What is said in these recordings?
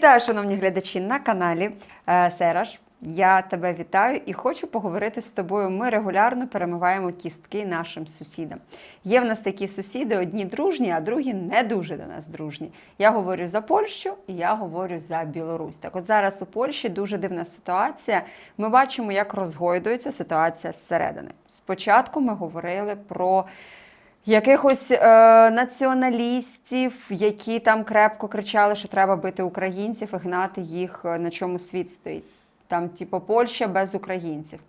Вітаю, шановні глядачі на каналі Е, Сераж. Я тебе вітаю і хочу поговорити з тобою. Ми регулярно перемиваємо кістки нашим сусідам. Є в нас такі сусіди, одні дружні, а другі не дуже до нас дружні. Я говорю за Польщу і я говорю за Білорусь. Так, от зараз у Польщі дуже дивна ситуація. Ми бачимо, як розгойдується ситуація зсередини. Спочатку ми говорили про якихось е, націоналістів, які там крепко кричали, що треба бити українців і гнати їх е, на чому світ стоїть. Там, типу, Польща без українців.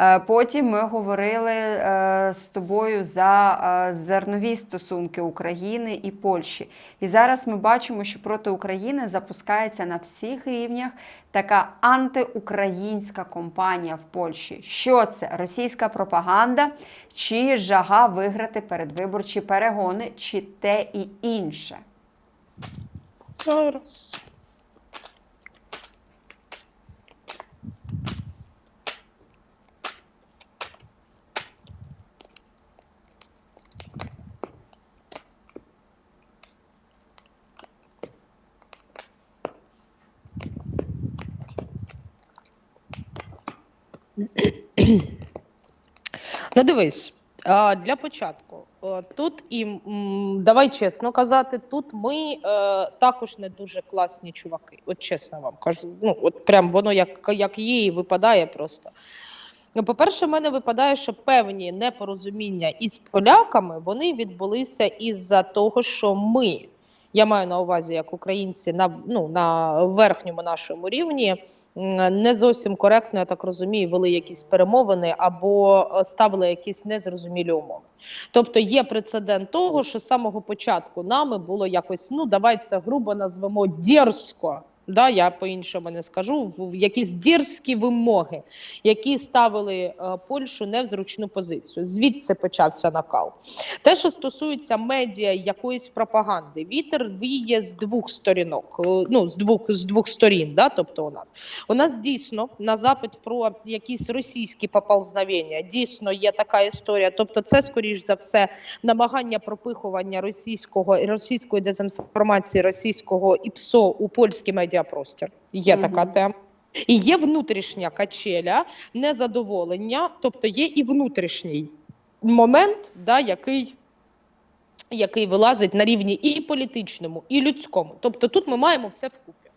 Е, Потім ми говорили е, з тобою за е, зернові стосунки України і Польщі. І зараз ми бачимо, що проти України запускається на всіх рівнях така антиукраїнська компанія в Польщі. Що це? Російська пропаганда чи жага виграти передвиборчі перегони, чи те і інше? Зараз. Ну, дивись, для початку. е, Тут і давай чесно казати, тут ми е, також не дуже класні чуваки. От чесно вам кажу. Ну, от прям воно як, як є, і випадає просто. Ну, По-перше, в мене випадає, що певні непорозуміння із поляками вони відбулися із-за того, що ми, я маю на увазі як українці, на, ну, на верхньому нашому рівні не зовсім коректно, я так розумію, вели якісь перемовини або е, ставили якісь незрозумілі умови. Тобто є прецедент того, що з самого початку нами було якось, ну давай це грубо назвемо дерзко. Да, я по-іншому не скажу в, якісь дерзкі вимоги, які ставили е, Польщу не в зручну позицію. Звідси почався накал. Те, що стосується медіа якоїсь пропаганди, вітер віє з двох сторінок. е, Ну з двох з двох сторін. Да, тобто, у нас у нас дійсно на запит про якісь російські поползновення дійсно є така історія. Тобто, це скоріш за все намагання пропихування російського російської дезінформації, російського ІПСО у польський медіапростір. Є Мгм. така тема. І є внутрішня качеля, незадоволення, тобто є і внутрішній момент, да, який, який вилазить на рівні і політичному, і людському. Тобто тут ми маємо все вкупі.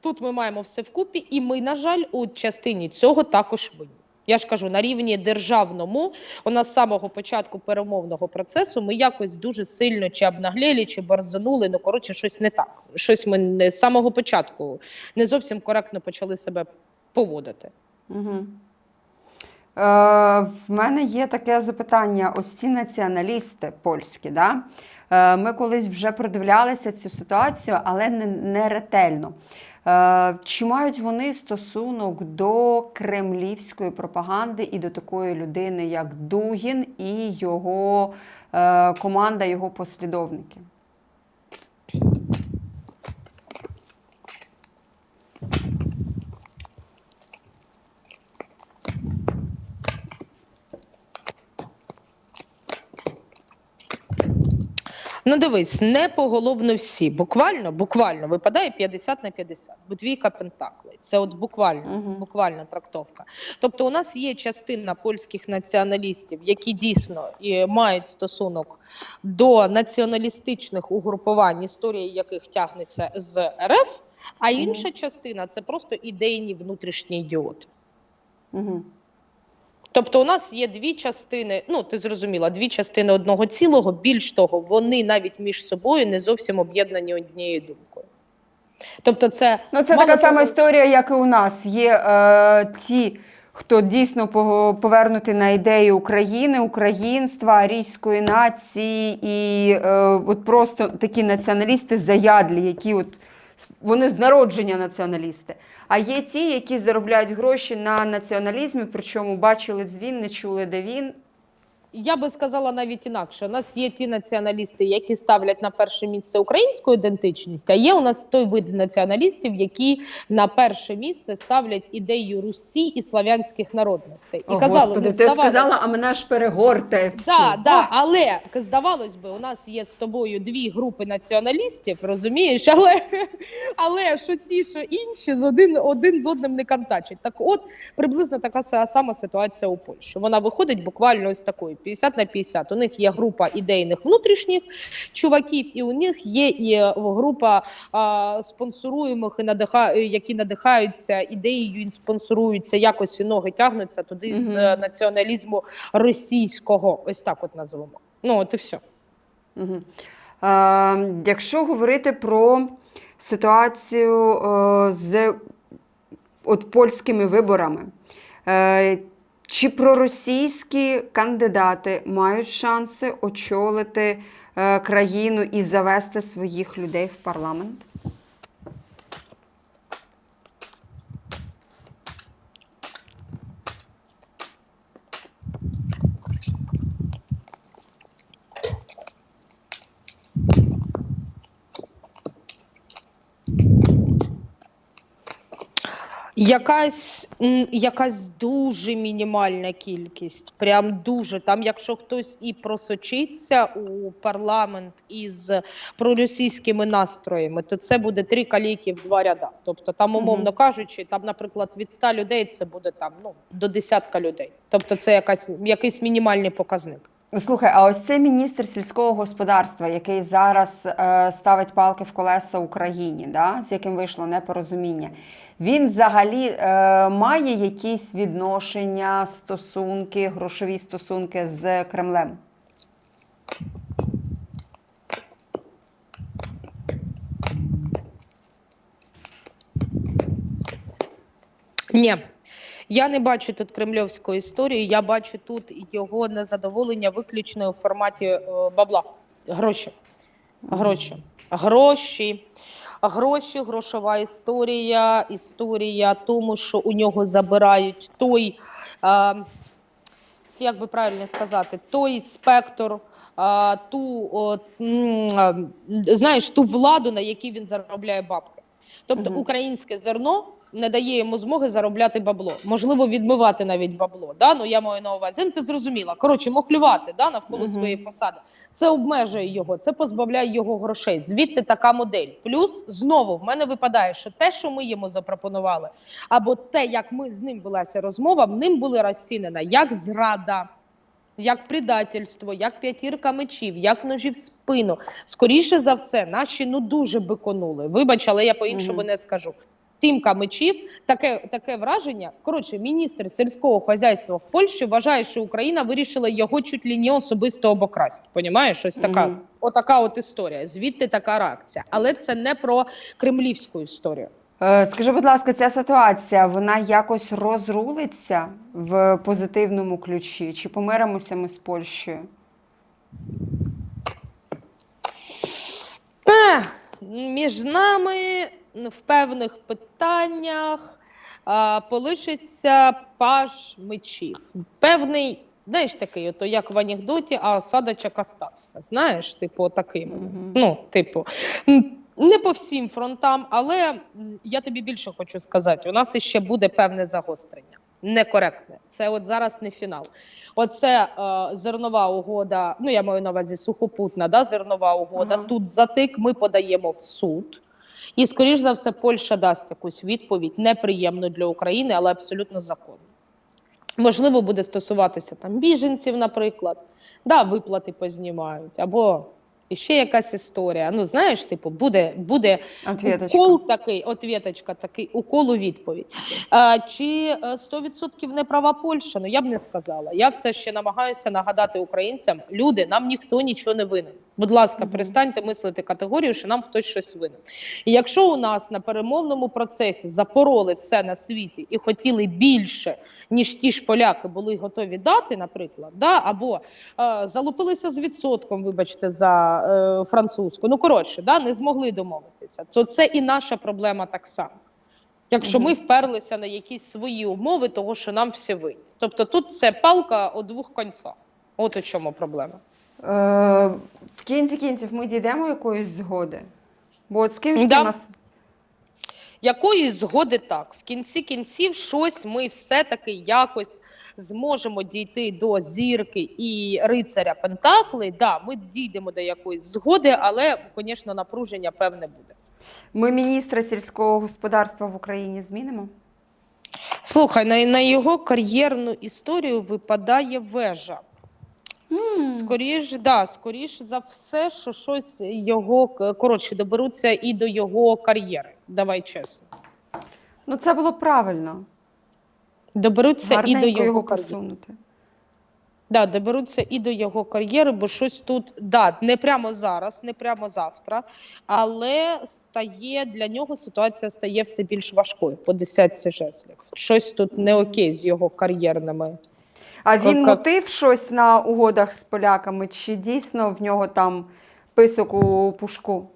Тут ми маємо все вкупі, і ми, на жаль, у частині цього також винні. Я ж кажу, на рівні державному, у нас з самого початку перемовного процесу ми якось дуже сильно чи обнаглєлі, чи борзанули. Ну коротше, щось не так. Щось ми не з самого початку не зовсім коректно почали себе поводити. Угу. Е, в мене є таке запитання: ось ці націоналісти польські, да? Е, ми колись вже продивлялися цю ситуацію, але не, не ретельно. Е, чи мають вони стосунок до кремлівської пропаганди і до такої людини, як Дугін і його е, команда, його послідовники? Ну, дивись, не поголовно всі. Буквально, буквально випадає 50 на 50. Бо двійка пентаклей. Це от буквально, Мгм. буквальна трактовка. Тобто, у нас є частина польських націоналістів, які дійсно і мають стосунок до націоналістичних угрупувань, історія яких тягнеться з РФ, а інша частина це просто ідейні внутрішні ідіоти. Угу. Тобто, у нас є дві частини, ну ти зрозуміла, дві частини одного цілого. Більш того, вони навіть між собою не зовсім об'єднані однією думкою. Тобто, це Ну, це така сама історія, як і у нас. Є е, ті, хто дійсно по- повернути на ідеї України, українства, арійської нації, і е, от просто такі націоналісти заядлі, які от вони з народження націоналісти. А є ті, які заробляють гроші на націоналізмі, причому бачили дзвін, не чули, де він. Я би сказала навіть інакше. У нас є ті націоналісти, які ставлять на перше місце українську ідентичність, а є у нас той вид націоналістів, які на перше місце ставлять ідею Русі і славянських народностей. І О, казали, Господи, ну, ти здавалось- сказала, а мене аж перегорте. Да, да, але здавалось би, у нас є з тобою дві групи націоналістів, розумієш? Але, але що ті, що інші з один, один з одним не контачать. Так от приблизно така са- сама ситуація у Польщі. Вона виходить буквально ось такою 50 на 50. У них є група ідейних внутрішніх чуваків, і у них є і е, група а, спонсоруємих і надиха, які надихаються ідеєю, і спонсоруються якось і ноги тягнуться туди з е, націоналізму російського. Ось так от називаємо. Ну от і все. Угу. Е, якщо говорити про ситуацію е, з от польськими виборами, чи проросійські кандидати мають шанси очолити е, країну і завести своїх людей в парламент? Якась, якась дуже мінімальна кількість. Прям дуже. Там, якщо хтось і просочиться у парламент із проросійськими настроями, то це буде три каліки в два ряда. Тобто, там, умовно кажучи, там, наприклад, від 100 людей це буде там ну, до десятка людей. Тобто, це якась якийсь мінімальний показник. Слухай, а ось цей міністр сільського господарства, який зараз е, ставить палки в колеса Україні, да, з яким вийшло непорозуміння, він взагалі е, має якісь відношення, стосунки, грошові стосунки з Кремлем? Ні. Я не бачу тут кремльовської історії, я бачу тут його незадоволення виключно у форматі е, бабла. Гроші. Гроші. Гроші. Гроші, грошова історія, історія тому, що у нього забирають той, е, як би правильно сказати, той спектр, е, ту, о, е, знаєш, ту владу, на якій він заробляє бабки. Тобто українське зерно не дає йому змоги заробляти бабло, можливо, відмивати навіть бабло. Да? Ну я маю на увазі. Ну, ти зрозуміла. Коротше, мохлювати да, навколо Мгм. своєї посади. Це обмежує його, це позбавляє його грошей. Звідти така модель. Плюс знову в мене випадає, що те, що ми йому запропонували, або те, як ми з ним велася розмова, ним були розцінена як зрада. Як предательство, як п'ятірка мечів, як ножі в спину. Скоріше за все, наші ну дуже биконули. Вибач, але я по-іншому Мгм. не скажу. Тімка мечів, таке, таке враження. Коротше, міністр сільського хазяйства в Польщі вважає, що Україна вирішила його чуть ли не особисто обокрасть. Понімаєш? Ось така, Мгм. отака от історія. Звідти така реакція. Але це не про кремлівську історію. Е, Скажи, будь ласка, ця ситуація вона якось розрулиться в позитивному ключі? Чи помиримося ми з Польщею? Між нами в певних питаннях а, полишиться паж мечів. Певний, знаєш, такий, ото як в анекдоті, а осадочок остався. Знаєш, типу, таким. Мгм. Ну, типу, не по всім фронтам, але я тобі більше хочу сказати: у нас іще буде певне загострення. Некоректне. Це от зараз не фінал. Оце е, зернова угода. Ну я маю на увазі сухопутна, да, зернова угода. Ага. Тут затик ми подаємо в суд. І, скоріш за все, Польща дасть якусь відповідь неприємну для України, але абсолютно законну. Можливо, буде стосуватися там біженців, наприклад, да, виплати познімають, або ще якась історія. Ну, знаєш, типу, буде, буде укол такий, ответочка, такий укол у відповідь. А, чи е, 100% не права Польща? Ну я б не сказала. Я все ще намагаюся нагадати українцям: люди, нам ніхто нічого не винен. Будь ласка, перестаньте мислити категорію, що нам хтось щось винен. І якщо у нас на перемовному процесі запороли все на світі і хотіли більше, ніж ті ж поляки були готові дати, наприклад, да, або е, залупилися з відсотком, вибачте, за е, французьку. Ну коротше, да, не змогли домовитися. То це і наша проблема так само. Якщо ми вперлися на якісь свої умови, того що нам всі винні. Тобто тут це палка у двох концах. От у чому проблема. Е, в кінці кінців ми дійдемо якоїсь згоди. Бо от з кимось Да. нас. Якоїсь згоди так. В кінці кінців щось ми все-таки якось зможемо дійти до зірки і рицаря Пентакли. Да, ми дійдемо до якоїсь згоди, але, звісно, напруження певне буде. Ми міністра сільського господарства в Україні змінимо. Слухай, на, на його кар'єрну історію випадає вежа. Скоріш, да, скоріш за все, що щось його коротше доберуться і до його кар'єри. Давай чесно. Ну, це було правильно. Доберуться і до його, його кар'єри. посунути. Да, доберуться і до його кар'єри, бо щось тут да, не прямо зараз, не прямо завтра, але стає для нього ситуація стає все більш важкою по десятці жезлів. Щось тут не окей з його кар'єрними. А він мотив щось на угодах з поляками, чи дійсно в нього там писок у пушку?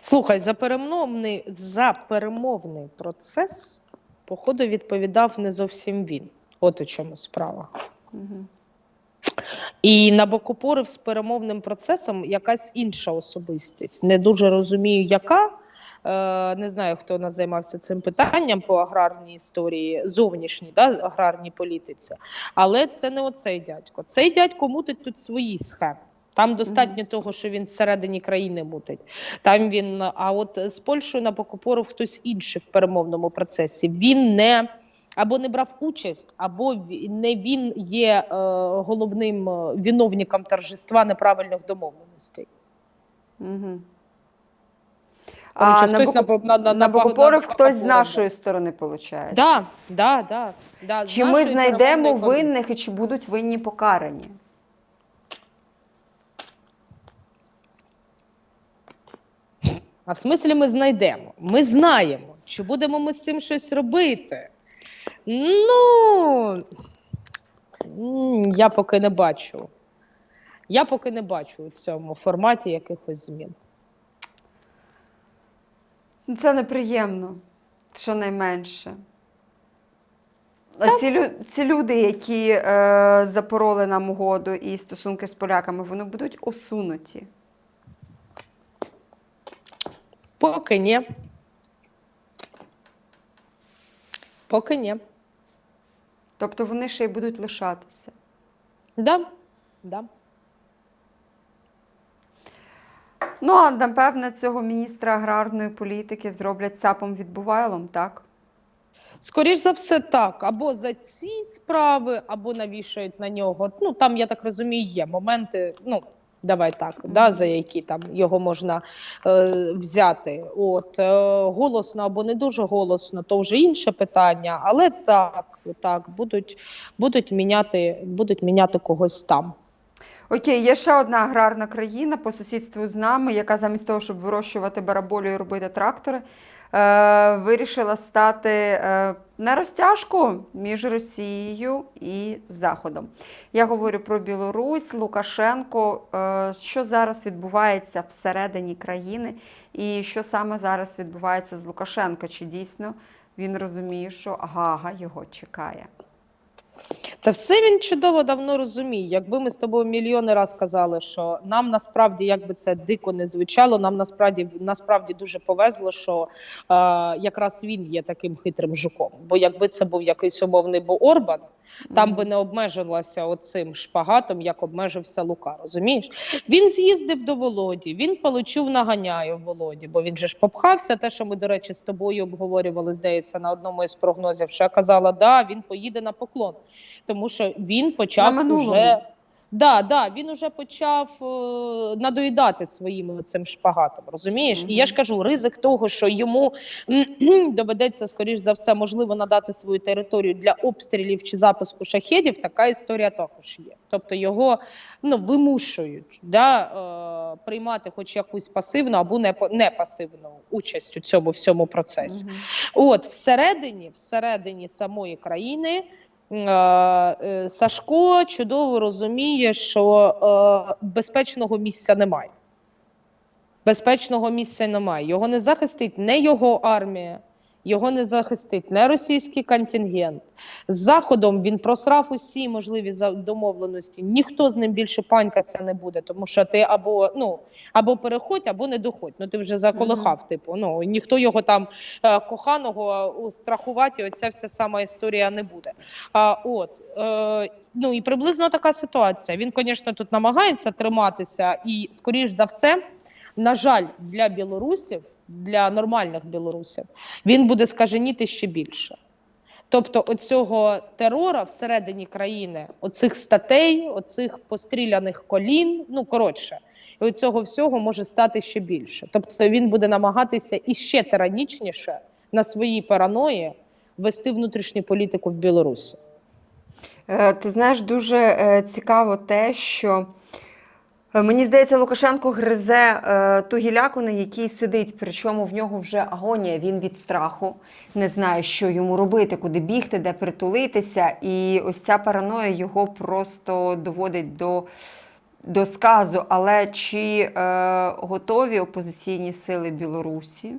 Слухай, за перемовний, за перемовний процес, походу, відповідав не зовсім він. От у чому справа. Угу. І набокопорив з перемовним процесом якась інша особистість. Не дуже розумію, яка. Е, не знаю, хто нас займався цим питанням по аграрній історії, зовнішній да, аграрній політиці. Але це не оцей дядько. Цей дядько мутить тут свої схеми. Там достатньо того, що він всередині країни мутить. Там він, а от з Польщею на набокопорив хтось інший в перемовному процесі. Він не або не брав участь, або не він є е, головним е, виновником торжества неправильних домовленостей. Угу. Коротше, А хтось на, на, на, на- хтось з нашої сторони, виходить. Да, да, да, да. Чи ми знайдемо винних і чи будуть винні покарані? А в смислі ми знайдемо? Ми знаємо, чи будемо ми з цим щось робити. Ну я поки не бачу. Я поки не бачу у цьому форматі якихось змін. Ну, Це неприємно, щонайменше. А ці, лю... ці люди, які е, запороли нам угоду і стосунки з поляками, вони будуть усунуті. Поки ні. Поки ні. Тобто вони ще й будуть лишатися. Да. Да. Ну, а напевне, цього міністра аграрної політики зроблять цапом відбувайлом, так? Скоріш за все, так. Або за ці справи, або навішають на нього. Ну там, я так розумію, є моменти. Ну, давай так, да, за які там його можна е, взяти. От е, голосно або не дуже голосно, то вже інше питання. Але так, так, будуть, будуть міняти, будуть міняти когось там. Окей, є ще одна аграрна країна по сусідству з нами, яка замість того, щоб вирощувати бараболю і робити трактори, е, вирішила стати е, на розтяжку між Росією і Заходом. Я говорю про Білорусь, Лукашенко. Е, що зараз відбувається всередині країни, і що саме зараз відбувається з Лукашенко? Чи дійсно він розуміє, що Гага його чекає? Та все він чудово давно розуміє. Якби ми з тобою мільйони раз казали, що нам насправді, як би це дико не звучало, нам насправді насправді дуже повезло, що е, якраз він є таким хитрим жуком. Бо якби це був якийсь умовний бо Орбан, там би не обмежилася оцим шпагатом, як обмежився Лука. Розумієш? Він з'їздив до Володі, він получив наганяю в Володі, бо він же ж попхався. Те, що ми, до речі, з тобою обговорювали, здається, на одному із прогнозів, що я казала, да, він поїде на поклон, тому що він почав уже. Да, да, він уже почав е, надоїдати своїм цим шпагатом, розумієш? І я ж кажу, ризик того, що йому доведеться, скоріш за все, можливо, надати свою територію для обстрілів чи запуску шахедів, така історія також є. Тобто його ну, вимушують да, е, приймати хоч якусь пасивну або не, не пасивну участь у цьому всьому процесі. Мгм. От всередині, всередині самої країни Сашко чудово розуміє, що е, безпечного місця немає. Безпечного місця немає. Його не захистить не його армія, його не захистить не російський контингент. З Заходом він просрав усі можливі домовленості. Ніхто з ним більше панькатися не буде, тому що ти або ну або переходь, або не доходь. Ну ти вже заколихав. Типу, ну ніхто його там е, коханого страхувати. Оця вся сама історія не буде. А от е, ну і приблизно така ситуація. Він, звісно, тут намагається триматися, і скоріш за все, на жаль, для білорусів, для нормальних білорусів, він буде скаженіти ще більше. Тобто, оцього терора всередині країни, оцих статей, оцих постріляних колін, ну коротше, і оцього всього може стати ще більше. Тобто він буде намагатися іще тиранічніше на своїй параної вести внутрішню політику в Білорусі. Е, Ти знаєш, дуже е, цікаво те, що мені здається, Лукашенко гризе е, ту гіляку, на якій сидить, причому в нього вже агонія. Він від страху не знає, що йому робити, куди бігти, де притулитися. І ось ця параноя його просто доводить до, до сказу. Але чи е, готові опозиційні сили Білорусі?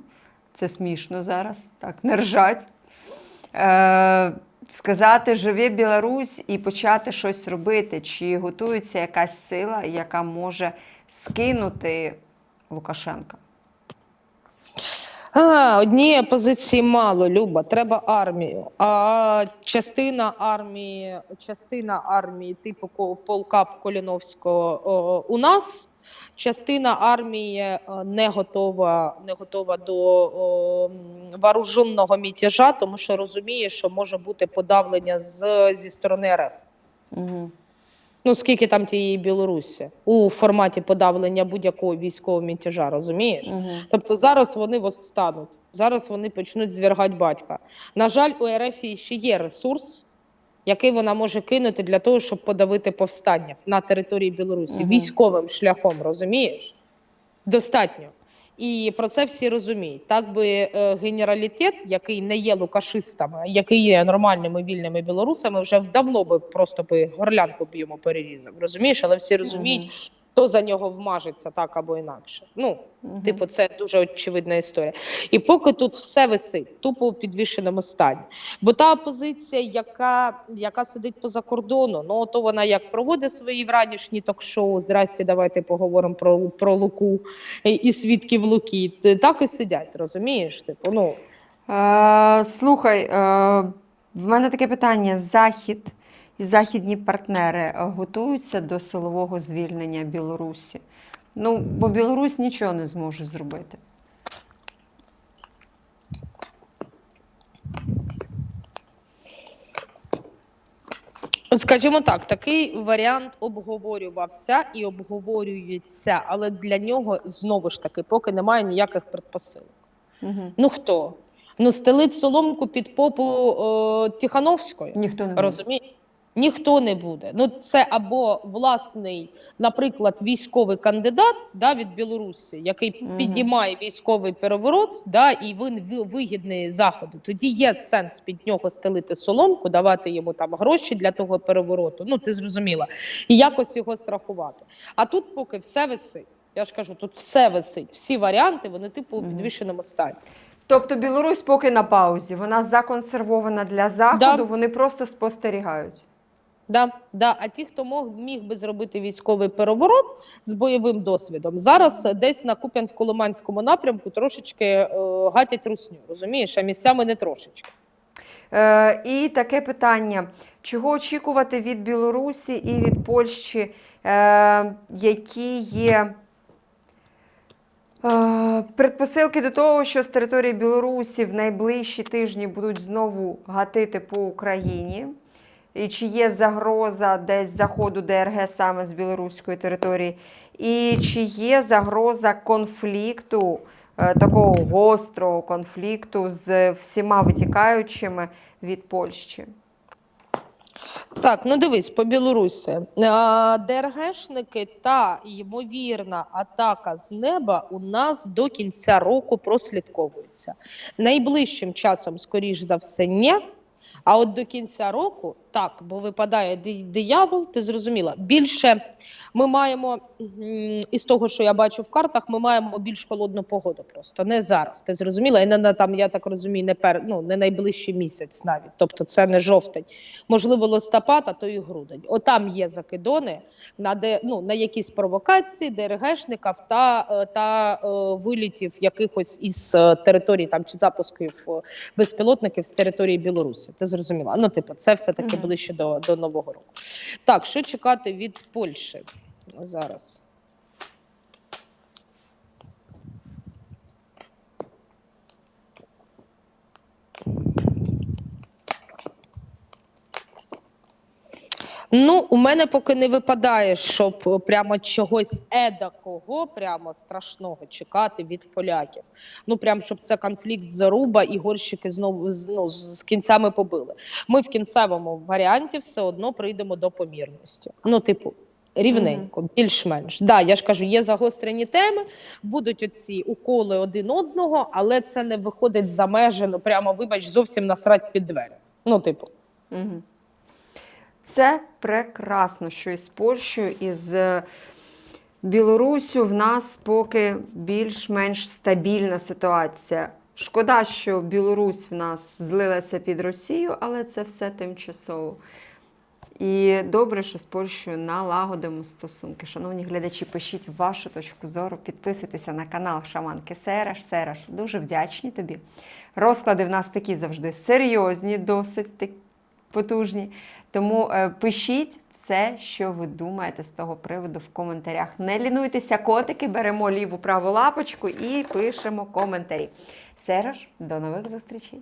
Це смішно зараз, так, не ржать. Е, сказати живе Білорусь і почати щось робити, чи готується якась сила, яка може скинути Лукашенка? А, однієї позиції мало, Люба, треба армію. А частина армії, частина армії типу полка Коліновського о, у нас. Частина армії е, не готова, не готова до о, вооруженого мятежа, тому що розуміє, що може бути подавлення з, зі сторони РФ. Угу. Ну, скільки там тієї Білорусі у форматі подавлення будь-якого військового мятежа, розумієш? Угу. Тобто зараз вони восстануть, зараз вони почнуть звергати батька. На жаль, у РФ ще є ресурс, який вона може кинути для того, щоб подавити повстання на території Білорусі угу. військовим шляхом, розумієш? Достатньо. І про це всі розуміють. Так би е, генералітет, який не є лукашистами, який є нормальними вільними білорусами, вже давно би просто би горлянку б йому перерізав. Розумієш, але всі розуміють, хто за нього вмажеться так або інакше. Ну, Угу. Типу, це дуже очевидна історія. І поки тут все висить, тупо у підвішеному стані. Бо та опозиція, яка, яка сидить поза кордону, ну то вона як проводить свої вранішні ток-шоу. Здрасте, давайте поговоримо про, про Луку і, і свідків Луки. Так і сидять, розумієш? Типу, ну Е, слухай, е, в мене таке питання: Захід і західні партнери е, готуються до силового звільнення Білорусі? Ну, бо Білорусь нічого не зможе зробити. Скажімо так, такий варіант обговорювався і обговорюється, але для нього знову ж таки поки немає ніяких предпосилок. Угу. Ну хто? Ну, стелить соломку під попу е, Тихановської. Ніхто не буде. Ніхто не буде. Ну, це або власний, наприклад, військовий кандидат да, від Білорусі, який Мгм. підіймає військовий переворот, да, і він вигідний заходу. Тоді є сенс під нього стелити соломку, давати йому там гроші для того перевороту. Ну, ти зрозуміла, і якось його страхувати. А тут поки все висить. Я ж кажу, тут все висить. Всі варіанти, вони типу у Мгм. підвішеному стані. Тобто Білорусь поки на паузі, вона законсервована для Заходу, Да. вони просто спостерігають. Да, да. А ті, хто мог міг би зробити військовий переворот з бойовим досвідом, зараз десь на Куп'янсько-Лиманському напрямку трошечки е, гатять русню, розумієш, а місцями не трошечки. Е, і таке питання: чого очікувати від Білорусі і від Польщі, е, які є е, предпосилки до того, що з території Білорусі в найближчі тижні будуть знову гатити по Україні? І чи є загроза десь заходу ДРГ саме з білоруської території? І чи є загроза конфлікту, е, такого гострого конфлікту з всіма витікаючими від Польщі? Так, ну дивись, по Білорусі. ДРГшники та ймовірна атака з неба у нас до кінця року прослідковується. Найближчим часом, скоріш за все, ні. А от до кінця року так, бо випадає диявол, ти зрозуміла. Більше ми маємо із того, що я бачу в картах, ми маємо більш холодну погоду. Просто не зараз. Ти зрозуміла? І не на там, я так розумію, не пер ну не найближчий місяць навіть. Тобто це не жовтень, можливо, листопад, а то і грудень. Отам є закидони на де ну на якісь провокації, ДРГшників та, е, та е, вилітів якихось із е, територій там чи запусків е, безпілотників з території Білорусі. Ти зрозуміла? Ну, типу, це все таки. Ближче до, до нового року. Так, що чекати від Польщі зараз? Ну, у мене поки не випадає, щоб прямо чогось едакого, прямо страшного чекати від поляків. Ну, прям щоб це конфлікт заруба і горщики знову ну, з кінцями побили. Ми в кінцевому варіанті все одно прийдемо до помірності. Ну, типу. Рівненько, більш-менш. Да, я ж кажу, є загострені теми, будуть оці уколи один одного, але це не виходить за межі, ну прямо, вибач, зовсім насрать під двері. Ну, типу. Угу. Це прекрасно, що із Польщею, із е, Білоруссю в нас поки більш-менш стабільна ситуація. Шкода, що Білорусь в нас злилася під Росію, але це все тимчасово. І добре, що з Польщею налагодимо стосунки. Шановні глядачі, пишіть вашу точку зору, підписуйтеся на канал Шаманки Сераш. Сераш, дуже вдячні тобі. Розклади в нас такі завжди серйозні, досить потужні. Тому е, пишіть все, що ви думаєте з того приводу в коментарях. Не лінуйтеся, котики, беремо ліву праву лапочку і пишемо коментарі. Сереж, до нових зустрічей!